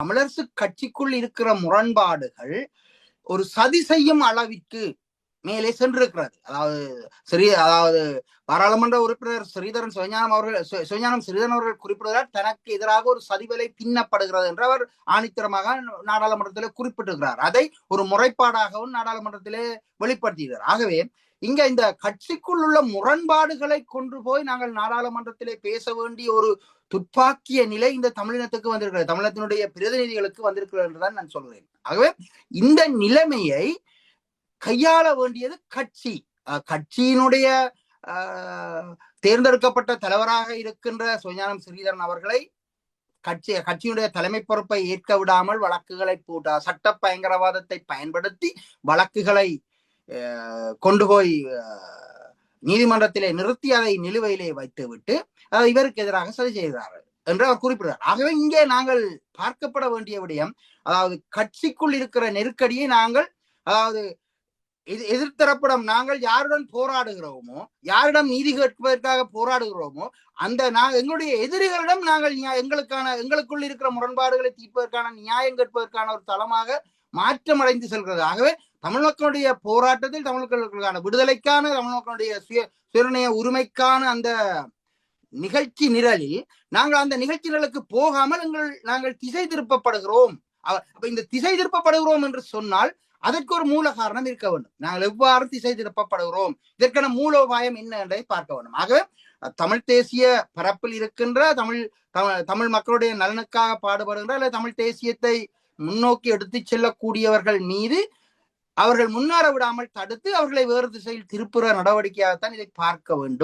தமிழரசு கட்சிக்குள் இருக்கிற முரண்பாடுகள் ஒரு சதி செய்யும் அளவிற்கு மேலே சென்றிருக்கிறது. அதாவது ஸ்ரீ அதாவது பாராளுமன்ற உறுப்பினர் ஸ்ரீதரன் சுயஞானம் அவர்கள் சுயஞானம் ஸ்ரீதரன் அவர்கள் குறிப்பிடுகிறார் தனக்கு எதிராக ஒரு சதிவலை பின்னப்படுகிறது என்று அவர் ஆணித்தரமாக நாடாளுமன்றத்திலே குறிப்பிட்டிருக்கிறார். அதை ஒரு முறைப்பாடாகவும் நாடாளுமன்றத்திலே வெளிப்படுத்துகிறார் ஆகவே இங்க இந்த கட்சிக்குள் உள்ள முரண்பாடுகளை கொண்டு போய் நாங்கள் நாடாளுமன்றத்திலே பேச வேண்டிய ஒரு துப்பாக்கிய நிலை இந்த தமிழினத்துக்கு வந்திருக்கிறது. தமிழத்தினுடைய பிரதிநிதிகளுக்கு வந்திருக்கிறது என்றுதான் நான் சொல்கிறேன் ஆகவே இந்த நிலைமையை கையாள வேண்டியது கட்சி. அஹ் கட்சியினுடைய தேர்ந்தெடுக்கப்பட்ட தலைவராக இருக்கின்ற சுஞானம் ஸ்ரீதரன் அவர்களை கட்சி கட்சியினுடைய தலைமை பொறுப்பை ஏற்க விடாமல் வழக்குகளை போட்டா சட்ட பயங்கரவாதத்தை பயன்படுத்தி வழக்குகளை அஹ், கொண்டு போய் நீதிமன்றத்திலே நிறுத்தி அதை நிலுவையிலே வைத்துவிட்டு அஹ், இவருக்கு எதிராக சதி செய்கிறார்கள் என்று அவர் குறிப்பிடுறார் ஆகவே இங்கே நாங்கள் பார்க்கப்பட வேண்டிய விடயம் அதாவது கட்சிக்குள் இருக்கிற நெருக்கடியை நாங்கள் அதாவது இது எதிர்த்தரப்படம் நாங்கள் யாருடன் போராடுகிறோமோ யாரிடம் நீதி கேட்பதற்காக போராடுகிறோமோ அந்த நான் எங்களுடைய எதிரிகளிடம் நாங்கள் நியா- எங்களுக்கான எங்களுக்குள் இருக்கிற முரண்பாடுகளை தீர்ப்பதற்கான நியாயம் கேட்பதற்கான ஒரு தளமாக மாற்றமடைந்து செல்கிறது. ஆகவே தமிழ் மக்களுடைய போராட்டத்தில் தமிழ் மக்களுக்கான விடுதலைக்கான தமிழ் மக்களுடைய சுய சுயநிய உரிமைக்கான அந்த நிகழ்ச்சி நிரலில் நாங்கள் அந்த நிகழ்ச்சி நிரலுக்கு போகாமல் எங்கள் நாங்கள் திசை திருப்பப்படுகிறோம். அப்ப இந்த திசை திருப்பப்படுகிறோம் என்று சொன்னால் அதற்கு ஒரு மூல காரணம் இருக்க வேண்டும். நாங்கள் எவ்வாறு திசை திருப்பப்படுகிறோம்? இதற்கான மூலோபாயம் என்ன என்பதை பார்க்க வேண்டும். ஆக தமிழ் தேசிய பரப்பில் இருக்கின்ற தமிழ் தமிழ் தமிழ் மக்களுடைய நலனுக்காக பாடுபடுகின்ற அல்லது தமிழ் தேசியத்தை முன்னோக்கி எடுத்துச் செல்லக்கூடியவர்கள் மீது அவர்கள் முன்னேற விடாமல் தடுத்து அவர்களை வேறு திசையில் திருப்புற நடவடிக்கையாகத்தான் இதை பார்க்க வேண்டும்.